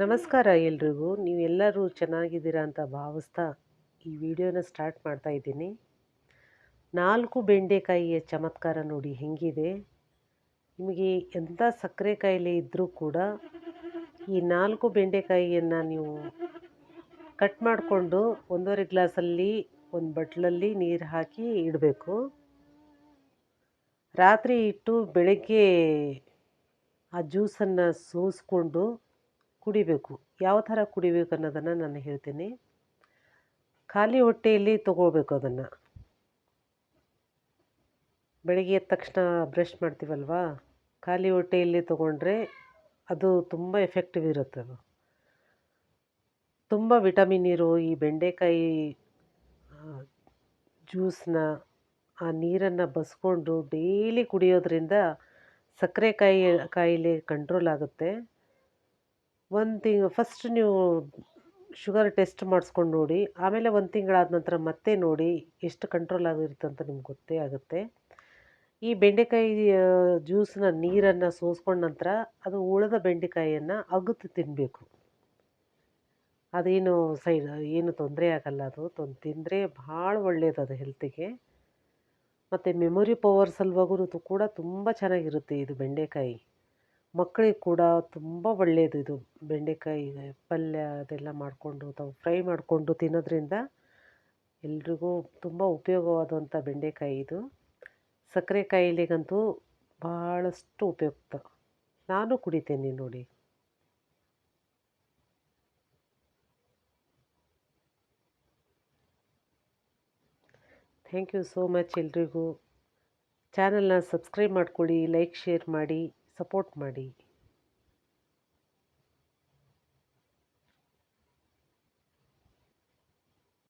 ನಮಸ್ಕಾರ ಎಲ್ರಿಗೂ. ನೀವೆಲ್ಲರೂ ಚೆನ್ನಾಗಿದ್ದೀರಾ ಅಂತ ಭಾವಿಸ್ತಾ ಈ ವಿಡಿಯೋನ ಸ್ಟಾರ್ಟ್ ಮಾಡ್ತಾ ಇದ್ದೀನಿ. ನಾಲ್ಕು ಬೆಂಡೆಕಾಯಿಯ ಚಮತ್ಕಾರ ನೋಡಿ ಹೆಂಗಿದೆ. ನಿಮಗೆ ಎಂಥ ಸಕ್ಕರೆ ಕಾಯಿಲೆ ಇದ್ದರೂ ಕೂಡ ಈ ನಾಲ್ಕು ಬೆಂಡೆಕಾಯಿಯನ್ನು ನೀವು ಕಟ್ ಮಾಡಿಕೊಂಡು ಒಂದೂವರೆ ಗ್ಲಾಸಲ್ಲಿ, ಒಂದು ಬಟ್ಲಲ್ಲಿ ನೀರು ಹಾಕಿ ಇಡಬೇಕು. ರಾತ್ರಿ ಇಟ್ಟು ಬೆಳಗ್ಗೆ ಆ ಜ್ಯೂಸನ್ನು ಸೋಸಿಕೊಂಡು ಕುಡಿಬೇಕು. ಯಾವ ಥರ ಕುಡಿಬೇಕು ಅನ್ನೋದನ್ನು ನಾನು ಹೇಳ್ತೀನಿ. ಖಾಲಿ ಹೊಟ್ಟೆಯಲ್ಲಿ ತಗೋಬೇಕು ಅದನ್ನು. ಬೆಳಗ್ಗೆ ಎದ್ದ ತಕ್ಷಣ ಬ್ರಷ್ ಮಾಡ್ತೀವಲ್ವಾ? ಖಾಲಿ ಹೊಟ್ಟೆಯಲ್ಲಿ ತೊಗೊಂಡ್ರೆ ಅದು ತುಂಬ ಎಫೆಕ್ಟಿವ್ ಇರುತ್ತೆ ಅದು. ತುಂಬ ವಿಟಮಿನ್ ಇರೋ ಈ ಬೆಂಡೆಕಾಯಿ ಜ್ಯೂಸನ್ನ ಆ ನೀರನ್ನು ಬಸ್ಕೊಂಡು ಡೈಲಿ ಕುಡಿಯೋದ್ರಿಂದ ಸಕ್ಕರೆ ಕಾಯಿ, ಕಾಯಿಲೆ ಕಂಟ್ರೋಲ್ ಆಗುತ್ತೆ. ಒಂದು ತಿಂಗ್ ಫಸ್ಟ್ ನೀವು ಶುಗರ್ ಟೆಸ್ಟ್ ಮಾಡಿಸ್ಕೊಂಡು ನೋಡಿ, ಆಮೇಲೆ ಒಂದು ತಿಂಗಳಾದ ನಂತರ ಮತ್ತೆ ನೋಡಿ ಎಷ್ಟು ಕಂಟ್ರೋಲ್ ಆಗಿರುತ್ತೆ ಅಂತ ನಿಮ್ಗೆ ಗೊತ್ತೇ ಆಗುತ್ತೆ. ಈ ಬೆಂಡೆಕಾಯಿ ಜ್ಯೂಸನ್ನ ನೀರನ್ನು ಸೋಸ್ಕೊಂಡ ನಂತರ ಅದು ಉಳಿದ ಬೆಂಡೆಕಾಯಿಯನ್ನು ಅಗತ್ತು ತಿನ್ನಬೇಕು ಅದೇನು ಸೈಡ್, ಏನು ತೊಂದರೆ ಆಗಲ್ಲ ಅದು, ತೊಂದು ತಿಂದರೆ ಭಾಳ ಒಳ್ಳೆಯದು ಅದು ಹೆಲ್ತಿಗೆ ಮತ್ತು ಮೆಮೊರಿ ಪವರ್ ಸಲುವಾಗೂ ಕೂಡ ತುಂಬ ಚೆನ್ನಾಗಿರುತ್ತೆ ಇದು ಬೆಂಡೆಕಾಯಿ. ಮಕ್ಕಳಿಗೆ ಕೂಡ ತುಂಬ ಒಳ್ಳೆಯದು ಇದು. ಬೆಂಡೆಕಾಯಿ, ಪಲ್ಯ ಅದೆಲ್ಲ ಮಾಡಿಕೊಂಡು ಅಥವಾ ಫ್ರೈ ಮಾಡಿಕೊಂಡು ತಿನ್ನೋದ್ರಿಂದ ಎಲ್ರಿಗೂ ತುಂಬ ಉಪಯೋಗವಾದಂಥ ಬೆಂಡೆಕಾಯಿ ಇದು. ಸಕ್ಕರೆ ಕಾಯಿಲೆಗಂತೂ ಭಾಳಷ್ಟು ಉಪಯುಕ್ತ. ನಾನು ಕುಡಿತೇನೆ ನೋಡಿ. ಥ್ಯಾಂಕ್ ಯು ಸೋ ಮಚ್ ಎಲ್ರಿಗೂ. ಚಾನಲ್ನ ಸಬ್ಸ್ಕ್ರೈಬ್ ಮಾಡ್ಕೊಳ್ಳಿ ಲೈಕ್ ಶೇರ್ ಮಾಡಿ. ಸಪೋರ್ಟ್ ಮಾಡಿ.